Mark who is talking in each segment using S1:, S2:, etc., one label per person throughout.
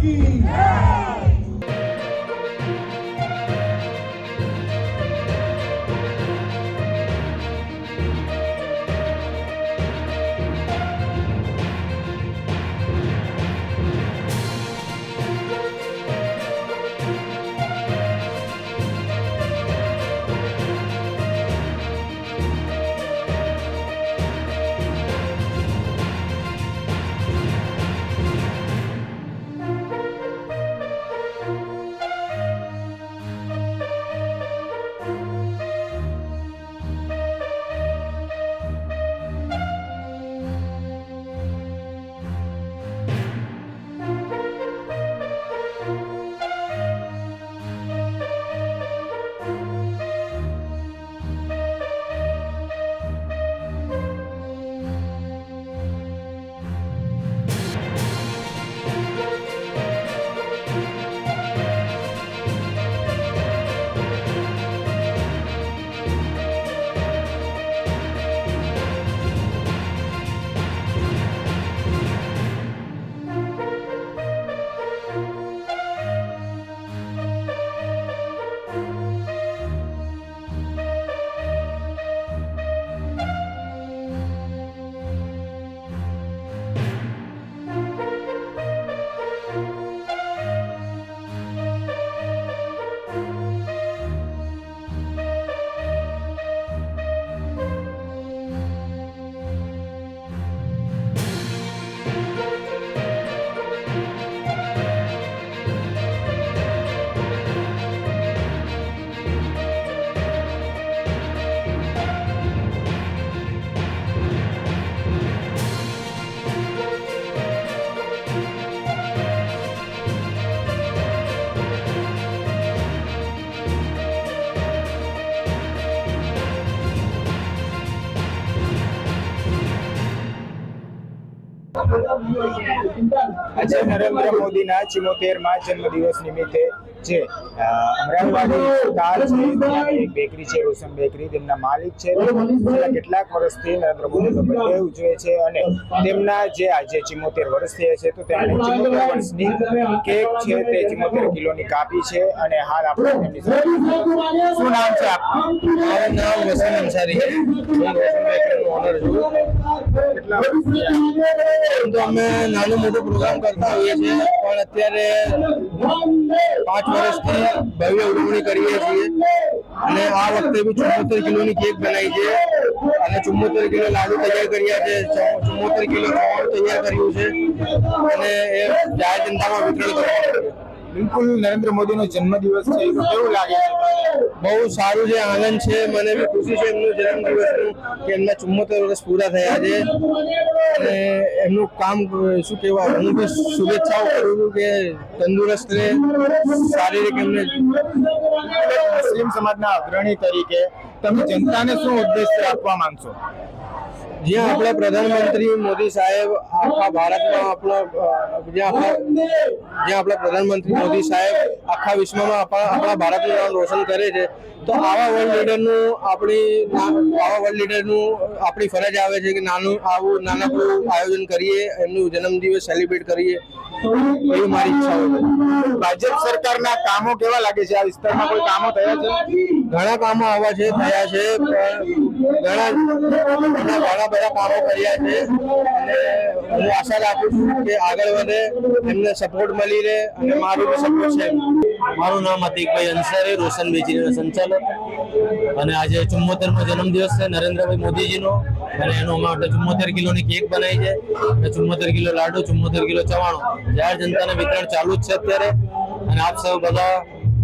S1: Yeah. આજે નરેન્દ્ર મોદીના ચુમ્મોતેરમાં જન્મદિવસ નિમિત્તે જે અ, અમરાઈવાડી તાજ છે એક બેકરી છે રોશન બેકરી તેમના માલિક છે. કેટલાક વર્ષથી નરેન્દ્ર મોદીનો બર્થડે ઉજવે છે અને તેમના જે આજે ચિમોતેર વર્ષ થયા છે તો તેમણે ચિમોતેર વર્ષની કેક છે તે ચિમોતેર કિલોની કાપી છે અને હાલ આપણે તેમની શું નામ છે આપનું?
S2: મારું નામ વસન અંસારી છે. હું રોશન બેકરીનો ઓનર છું. તો અમે નાનો મોટો પ્રોગ્રામ કરતા હોઈએ છીએ, પણ અત્યારે પાંચ વર્ષથી ભવ્ય ઉજવણી કરીએ છીએ. અને આ વખતે બી ચુમ્મોતેર કિલોની કેક બનાવી છે. અને ચુમ્મોતેર કિલો લાડુ તૈયાર કર્યા છે. ચુમ્મોતેર કિલો ચોળ તૈયાર કર્યું છે. અને એ જાહેર જનતામાં વિતરણ કરવાનું છે.
S1: બિલકુલ નરેન્દ્ર મોદીનો જન્મદિવસ છે કેવું લાગે છે.
S2: બહુ સારું છે આનંદ છે મને બી ખુશી છે એમનું જન્મદિવસનું કે એમના ચુમ્મોતેર વર્ષ પૂરા થયા છે. અને એમનું કામ શું કહેવાય હું બી શુભેચ્છાઓ કરું છું કે તંદુરસ્ત રહે શારીરિક એમને
S1: મુસ્લિમ સમાજના અગ્રણી તરીકે તમે જનતાને શું ઉદ્દેશ્ય આપવા માંગશો?
S2: જ્યાં આપણા પ્રધાનમંત્રી મોદી સાહેબ આખા ભારતમાં આપણો જ્યાં આપણા જ્યાં આપણા પ્રધાનમંત્રી મોદી સાહેબ આખા વિશ્વમાં આપણા ભારતનું નામ રોશન કરે છે તો આવા વર્લ્ડ લીડરનું આપણી આવા વર્લ્ડ લીડરનું આપણી ફરજ આવે છે કે નાનું આવું નાનકડું આયોજન કરીએ એમનું જન્મદિવસ સેલિબ્રેટ કરીએ. એવી મારી ઈચ્છા હોય
S1: ભાજપ સરકારના કામો કેવા લાગે છે? આ વિસ્તારમાં કોઈ કામો થયા છે?
S2: ઘણા કામો આવા છે, થયા છે ઘણા ઘણા બધા કામો કર્યા છે. હું આશા રાખું છું કે આગળ વધે, એમને સપોર્ટ મળી રહે અને મારું સપોર્ટ છે.
S3: મારું નામ અતિકભાઈ અંસારી, રોશન બેચરીના સંચાલક. અને આજે ચુમ્મોતેરમો જન્મદિવસ છે, નરેન્દ્રભાઈ મોદીજીનો. અને એનો અમારે ચુમ્મોતેર કિલોની કેક બનાવી છે. અને ચુમ્મોતેર કિલો લાડુ, ચુમ્મોતેર કિલો ચવાણું. જાહેર જનતાને વિતરણ ચાલુ જ છે અત્યારે. અને આપ સૌ બધા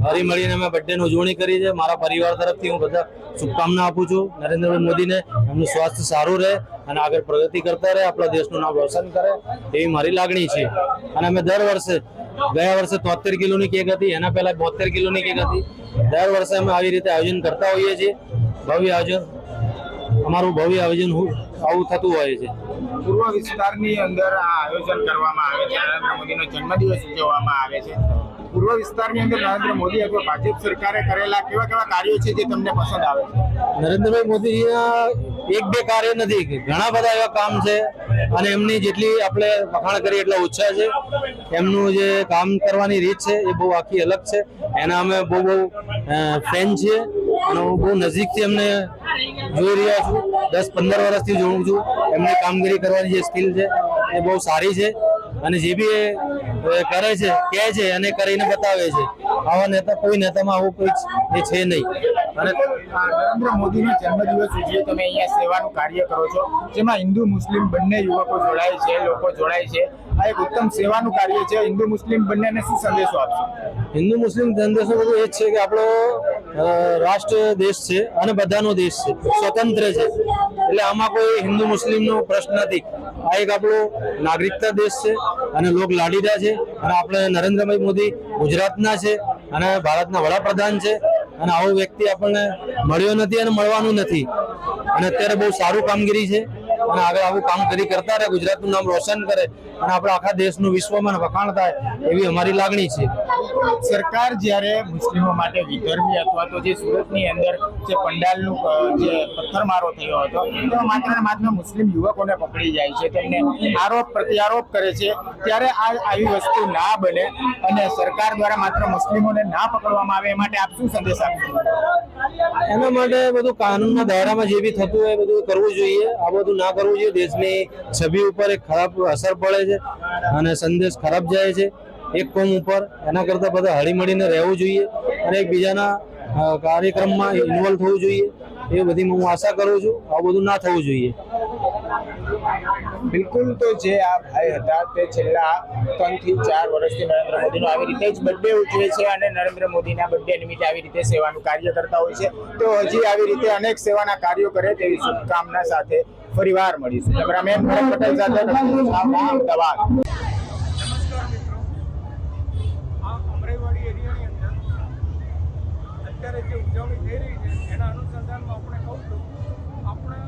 S3: હળી મળીને અમે બર્થડેની ઉજવણી કરી છે. મારા પરિવાર તરફથી હું બધા શુભકામના આપું છું નરેન્દ્રભાઈ મોદીને. એમનું સ્વાસ્થ્ય સારું રહે અને આગળ પ્રગતિ કરતા રહે, આપણા દેશનું નામ રોશન કરે એવી મારી લાગણી છે. અને અમે દર વર્ષે ગયા વર્ષે તોતેર કિલોની કેક હતી એના પહેલા બોતેર કિલોની કેક હતી. દર વર્ષે અમે આવી રીતે આયોજન કરતા હોઈએ છીએ. ભવ્ય આયોજન અમારું ભવ્ય આયોજન હું- આવું થતું હોય છે.
S1: પૂર્વ વિસ્તારની અંદર આ આયોજન કરવામાં આવે છે. નરેન્દ્ર મોદીનો જન્મદિવસ ઉજવવામાં આવે છે. પૂર્વ વિસ્તારની અંદર નરેન્દ્ર મોદી અથવા ભાજપ સરકારે કરેલા કેવા કેવા કાર્યો છે જે તમને પસંદ આવે છે?
S3: નરેન્દ્રભાઈ મોદીજીના એક બે કાર્ય નથી ઘણા બધા એવા કામ છે અને એમની જેટલી આપણે વખાણ કરીએ એટલા ઓછા છે. એમનું જે કામ કરવાની રીત છે એ બહુ આખી અલગ છે. એના અમે બહુ બહુ ફેન છીએ અને હું બહુ નજીકથી એમને જોઈ રહ્યા છું. દસ પંદર વર્ષથી જોઉં છું. એમની કામગીરી કરવાની જે સ્કિલ છે એ બહુ સારી છે. અને જે બી એ કરે છે કહે છે અને કરીને બતાવે છે. આવા નેતા કોઈ નેતામાં આવું કોઈ એ છે નહીં.
S1: અને નરેન્દ્ર મોદીનો જન્મદિવસ ઉજવીએ તમે અહીંયા સેવાનું કાર્ય કરો છો જેમાં હિન્દુ મુસ્લિમ બંને યુવકો જોડાય છે લોકો જોડાય છે. આ એક ઉત્તમ સેવાનું કાર્ય છે. હિન્દુ મુસ્લિમ બંનેને શું સંદેશો આપશો?
S3: હિન્દુ મુસ્લિમ સંદેશો બધું એ જ છે કે આપણો રાષ્ટ્ર દેશ છે અને બધાનો દેશ છે. સ્વતંત્ર છે. એટલે આમાં કોઈ હિન્દુ મુસ્લિમનો પ્રશ્ન નથી. આ એક આપણો નાગરિકતા દેશ છે અને લોક લાડીદા છે અને આપણે નરેન્દ્રભાઈ મોદી ગુજરાતના છે અને ભારતના વડાપ્રધાન છે અને આવો વ્યક્તિ આપણને મળ્યો નથી અને મળવાનું નથી. અને અત્યારે બહુ સારું કામગીરી છે. અને આગળ આવું કામ કરી કરતા રહે, ગુજરાતનું નામ રોશન કરે અને આપણા આખા દેશનું વિશ્વમાં વખાણ થાય એવી અમારી લાગણી છે.
S1: સરકાર જ્યારે મુસ્લિમો માટે વિધર્મી અથવા તો જે સુરતની અંદર જે પંડાલનું જે પથ્થરમારો થયો હતો તેમાં માત્ર ને માત્ર મુસ્લિમ યુવકોને પકડી જાય છે. તેમને આરોપ પ્રત્યારોપ કરે છે. ત્યારે આ આવી વસ્તુ ના બને અને સરકાર દ્વારા માત્ર મુસ્લિમોને ના પકડવામાં આવે એ માટે આપ શું સંદેશ આપશો?
S3: એના માટે બધું કાનૂનના દાયરામાં જે બી થતું હોય બધું કરવું જોઈએ. આ બધું ના કરવું જોઈએ. દેશની છબી ઉપર એક ખરાબ અસર પડે છે અને સંદેશ ખરાબ જાય છે એક કોમ ઉપર. એના કરતાં બધા હળીમળીને રહેવું જોઈએ અને એકબીજાના કાર્યક્રમમાં ઇન્વોલ્વ થવું જોઈએ. એ બધી હું આશા કરું છું. આ બધું ના થવું જોઈએ.
S1: બિલકુલ તો જે આ ભાઈ હતા તે છેલ્લા ત્રણથી ચાર વર્ષથી નરેન્દ્ર મોદીનો આવી રીતે જ બર્થડે ઉજવે છે અને નરેન્દ્ર મોદીના બર્થડે નિમિત્તે આવી રીતે સેવાનું કાર્ય કરતા હોય છે. તો હજી આવી રીતે અનેક સેવાના કાર્યો કરે તેવી શુભકામના સાથે ફરીવાર મળીશું. કેમેરામેન ભરત પટેલ સાથે અમદાવાદ.
S4: ઉજવણી થઈ રહી છે, એના અનુસંધાનમાં આપણે કહું છું આપણે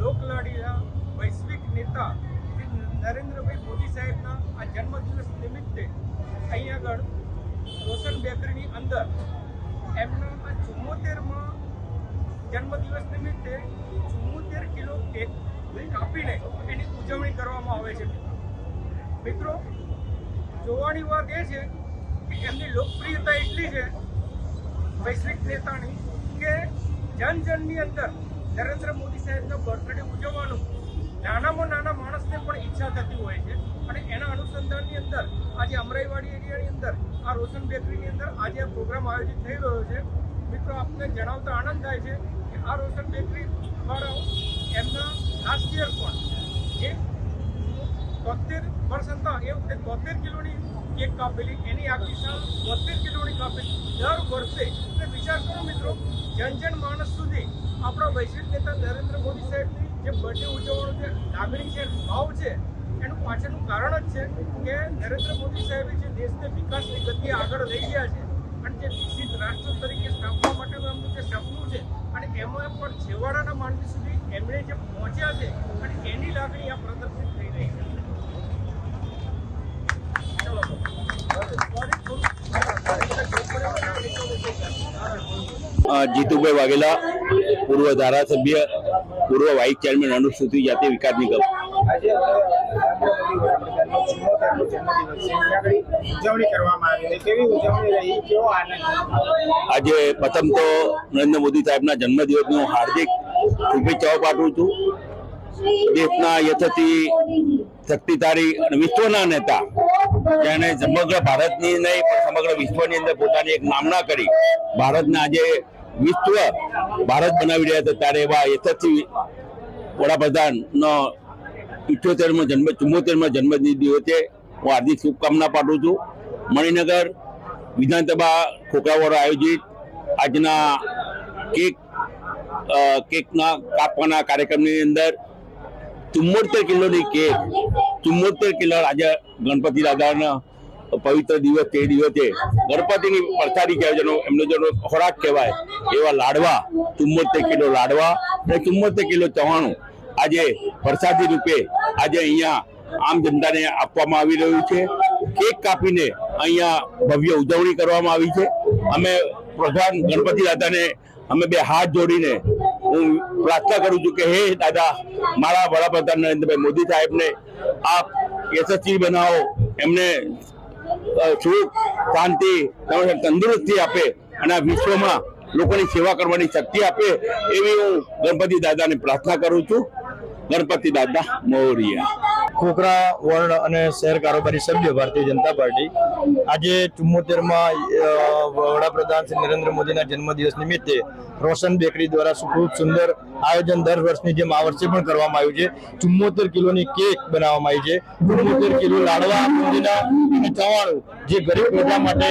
S4: લોકલાડીના વૈશ્વિક નેતા શ્રી નરેન્દ્રભાઈ મોદી સાહેબના આ જન્મદિવસ નિમિત્તે અહીં આગળ રોશન બેકરીની અંદર એમના આ ચુમ્મોતેરમાં જન્મદિવસ નિમિત્તે ચુમ્મોતેર કિલો કેક કાપીને એની ઉજવણી કરવામાં આવે છે. મિત્રો, જોવાની વાત એ છે કે એમની લોકપ્રિયતા એટલી છે વૈશ્વિક નેતાની કે જન જનની અંદર નરેન્દ્ર મોદી સાહેબનો બર્થડે ઉજવવાનું નાનામાં નાના માણસને પણ ઈચ્છા થતી હોય છે. અને એના અનુસંધાનની અંદર, આજે અમરાઈવાડી એરિયાની અંદર, આ રોશન બેકરીની અંદર આજે આ પ્રોગ્રામ આયોજિત થઈ રહ્યો છે. મિત્રો, આપને જણાવતા આનંદ થાય છે કે આ રોશન બેકરી દ્વારા એમના લાસ્ટ યર પણ જે તોતેર વર્ષ હતા. એ વખતે તોતેર કિલોની કેક કાપેલી, એની આગલી સાલ કિલોની કાપેલી. દર વર્ષે એટલે વિચાર કરો મિત્રો, જન જન માણસ સુધી આપણા વૈશ્વિક નેતા નરેન્દ્ર મોદી સાહેબની જે બર્થડે ઉજવવાનો જે લાગણી છે ભાવ છે, એનું પાછળનું કારણ જ છે કે નરેન્દ્ર મોદી સાહેબે જે દેશને વિકાસની ગતિએ આગળ લઈ ગયા છે અને જે વિકસિત રાષ્ટ્ર તરીકે સ્થાપવા માટેનું એમનું જે સપનું છે અને એમાં પણ છેવાડાના માનવી સુધી એમણે જે પહોંચ્યા છે અને એની લાગણી આ પ્રદર્શિત થઈ રહી છે.
S5: જીતુભાઈ વાઘેલા, પૂર્વ ધારાસભ્ય પૂર્વ વાઇસ ચેરમેન અનુસૂચિત જાતિ વિકાસ નિગમ.
S1: આજે
S5: પ્રથમ તો નરેન્દ્ર મોદી સાહેબના જન્મદિવસની હું હાર્દિક શુભેચ્છાઓ પાઠવું છું. દેશના યથતી શક્તિધારી અને વિશ્વના નેતા જેણે સમગ્ર ભારતની નહીં પણ સમગ્ર વિશ્વની અંદર પોતાની એક નામના કરી ભારતને આજે વિશ્વ ભારત બનાવી રહ્યા હતા ત્યારે એવા યથાથી વડાપ્રધાનનો ઇઠ્યોતેરમો જન્મ, ચુમ્મોતેરમો જન્મદિન દિવસે હું હાર્દિક શુભકામના પાઠવું છું. મણિનગર વિધાનસભા ખોખરાવાળો આયોજિત આજના કેક કેકના કાપવાના કાર્યક્રમની અંદર ચુમ્મોતેર કિલોની કેક, ચુમ્મોતેર કિલો આજે ગણપતિ દાદાના પવિત્ર દિવસ તે દિવસે ગણપતિની પ્રસાદી કહેવાય, જેનો એમનો જેનો ખોરાક કહેવાય, એવા લાડવા, ચુમ્મોતેર કિલો લાડવા અને ચુમ્મોતેર કિલો ચવાણું આજે પ્રસાદી રૂપે આજે અહીંયા આમ જનતાને આપવામાં આવી રહ્યું છે. કેક કાપીને અહીંયા ભવ્ય ઉજવણી કરવામાં આવી છે. અમે પ્રધાન ગણપતિ દાદાને અમે બે હાથ જોડીને હું પ્રાર્થના કરું છું કે હે દાદા, મારા વડાપ્રધાન નરેન્દ્રભાઈ મોદી સાહેબને આપ યશસ્વી બનાવો. એમને સુખ, શાંતિ તંદુરસ્તી આપે અને આ વિશ્વમાં લોકોની સેવા કરવાની શક્તિ આપે એવી હું ગણપતિ દાદાને પ્રાર્થના કરું છું. ગણપતિ દાદા મોરિયા.
S2: ખોખરા, વર્ણ અને શહેર કારોબારી સભ્ય ભારતીય જનતા પાર્ટી. આજે ચુમ્મોતેરમાં વડાપ્રધાન શ્રી નરેન્દ્ર મોદીના જન્મદિવસ નિમિત્તે રોશન બેકરી દ્વારા ખૂબ સુંદર આયોજન દર વર્ષની જેમ આ વર્ષે પણ કરવામાં આવ્યું છે. ચુમ્મોતેર કિલોની કેક બનાવવામાં આવી છે. ચુમ્મોતેર કિલો લાડવા મોદીના અને ચવાણું જે ગરીબ પ્રજા માટે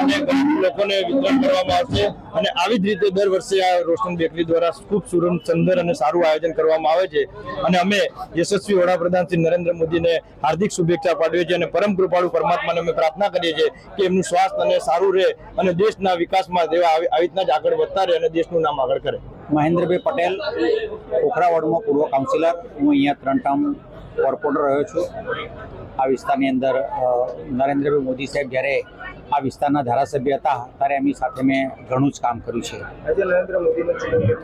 S2: અને ગરીબ લોકોને વિતરણ કરવામાં આવશે. અને આવી જ રીતે દર વર્ષે આ રોશન બેકરી દ્વારા ખૂબ સુરમ, સુંદર અને સારું આયોજન કરવામાં આવે છે. અને અમે યશસ્વી વડાપ્રધાન શ્રી નરેન્દ્ર મોદીને હાર્દિક શુભેચ્છા પાઠવીએ છીએ અને પરમ કૃપાળુ પરમાત્માને અમે પ્રાર્થના કરીએ છીએ કે એમનું સ્વાસ્થ્ય અને સારું રહે અને દેશના વિકાસમાં તેવા આવી રીતના જ આગળ વધતા રહે અને દેશનું નામ આગળ કરે.
S6: મહેન્દ્રભાઈ પટેલ વોર્ડમાં પૂર્વ કાઉન્સિલર. હું અહીંયા ત્રણ ટાઉન કોર્પોરેટર રહ્યો છું. આ વિસ્તારની અંદર નરેન્દ્રભાઈ મોદી સાહેબ જ્યારે આ વિસ્તારના ધારાસભ્ય હતા. ત્યારે એમની સાથે મેં ઘણું જ કામ કર્યું છે.
S1: આજે નરેન્દ્ર મોદીનો ઉજવણી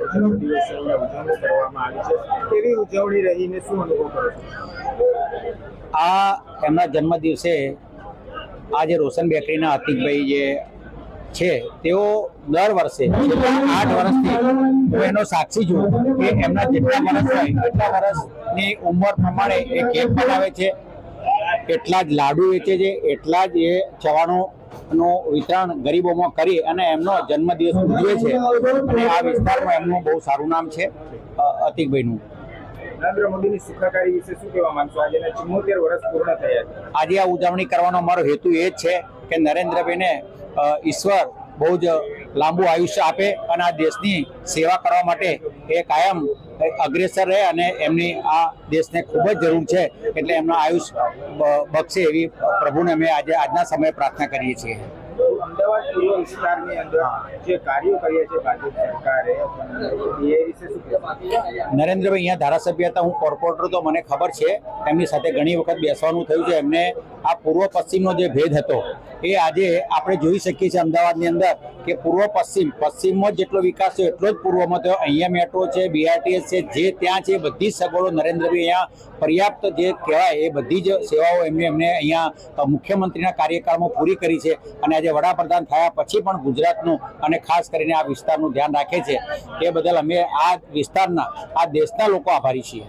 S1: કરવામાં આવી છે. કેવી ઉજવણી રહીને શું અનુભવ કરો
S6: આ એમના જન્મદિવસે આ જે રોશન બેકરીના અતિકભાઈ જે છે તેઓ દર વર્ષે આઠ વર્ષથી હું એનો સાક્ષી છું કે એમના જેટલા વર્ષ હોય એટલા વર્ષની ઉંમર પ્રમાણે એ કેક બનાવે છે. એટલા જ લાડુ વેચે છે એટલા જ એ ચવાણું નું વિતરણ ગરીબોમાં કરી અને એમનો જન્મદિવસ ઉજવે છે. અને આ વિસ્તારમાં એમનું બહુ સારું નામ છે અતિકભાઈનું.
S1: નરેન્દ્ર મોદીની સુખાકારી વિશે શું કહેવા માંગશો? આજે ચુમ્મોતેર વર્ષ પૂર્ણ થયા છે.
S6: આજે આ ઉજવણી કરવાનો મારો હેતુ એ જ છે કે નરેન્દ્રભાઈને ઈશ્વર બહુ જ લાંબુ આયુષ્ય આપે અને આ દેશની સેવા કરવા માટે એ કાયમ અગ્રેસર રહે અને એમની આ દેશને ખૂબ જ જરૂર છે એટલે એમનો આયુષ બક્ષે એવી પ્રભુને અમે આજે આજના સમયે પ્રાર્થના કરીએ છીએ.
S1: અમદાવાદ પૂર્વ વિસ્તારની અંદર જે કાર્યો કર્યા છે ભાજપ સરકારે એ વિશે શું
S6: નરેન્દ્રભાઈ અહીંયા ધારાસભ્ય હતા હું કોર્પોરેટર તો મને ખબર છે. એમની સાથે ઘણી વખત બેસવાનું થયું છે. એમને આ પૂર્વ પશ્ચિમનો જે ભેદ હતો એ આજે આપણે જોઈ શકીએ છીએ અમદાવાદની અંદર કે પૂર્વ પશ્ચિમ પશ્ચિમમાં જેટલો વિકાસ થયો એટલો જ પૂર્વમાં થયો. અહીંયા મેટ્રો છે બીઆરટીએસ છે જે ત્યાં છે બધી જ સગવડો નરેન્દ્રભાઈ અહીંયા પર્યાપ્ત જે કહેવાય એ બધી જ સેવાઓ એમને એમને અહીંયા મુખ્યમંત્રીના કાર્યકાળમાં પૂરી કરી છે. અને આજે વડાપ્રધાન થયા પછી પણ ગુજરાતનું અને ખાસ કરીને આ વિસ્તારનું ધ્યાન રાખે છે. એ બદલ અમે આ વિસ્તારના, આ દેશના લોકો આભારી છીએ.